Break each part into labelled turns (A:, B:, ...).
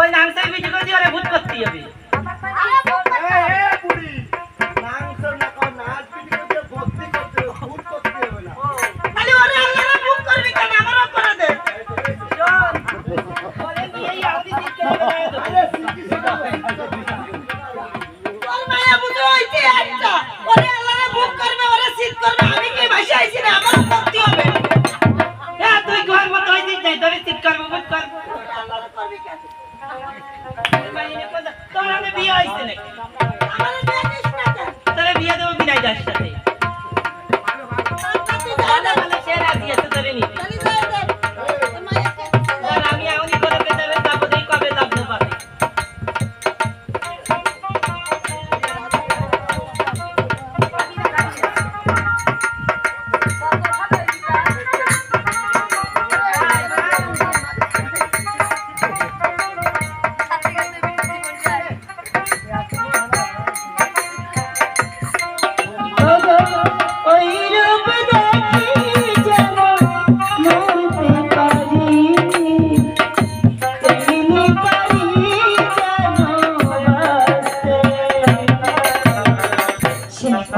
A: ওই নাংসাই বিটি করে দিয়ে ভূত করতে হবে।
B: তোর
A: বিয়ে হয়েছে নাকি?
B: বিয়ে
A: দেবো বিনাই দাস সাথে।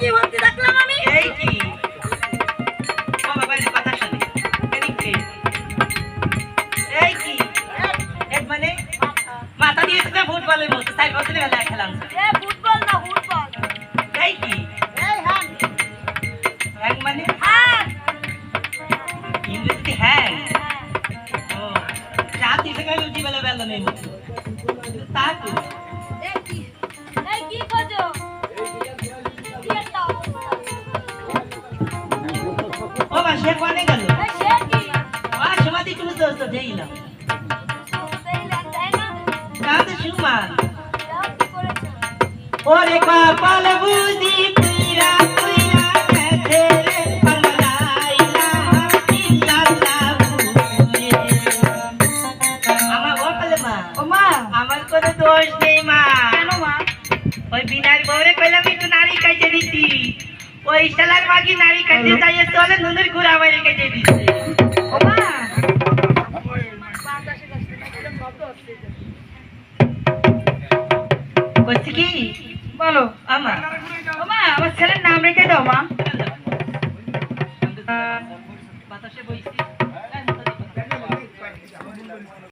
B: কি বলতে দেখলাম আমি
A: এই কি? ও বাবা, এই কথা শোনে। এদিক কে? এই কি? এক মানে? মাথা দিয়েছে তো ফুটবলের মতো, চার বছরে বেলায় খেলাম।
C: এ ফুটবল না ফুটবল
A: এই কি?
B: এই হ্যাঁ
A: এক মানে?
C: হ্যাঁ
A: ইংরেজিতে হ্যাঁ। ও, রাত এসে গেল জীবনে বেলনের মতো। তা কোনে গেল? ও, সমাধি তুলে তো তো
C: তাই না
A: কাঁদে সুমা। ওরে কপাল বুঝি পুইরা পুইরা গেছে রে আমার কোনো দোষ নেই মা।
D: কেন মা?
A: ওই বিনার বউরে কইলাম একটু নারী কাইতে দিতি ওই শালার বাকি নারী কাইতে যাইয়ে চলে নুনের ঘুরা বাইরে কেটে দিচ্ছে
D: মা
A: কি?
D: বলো আমার ছেলের নাম রেখে দাও মা।
A: বাতাসে বইছি।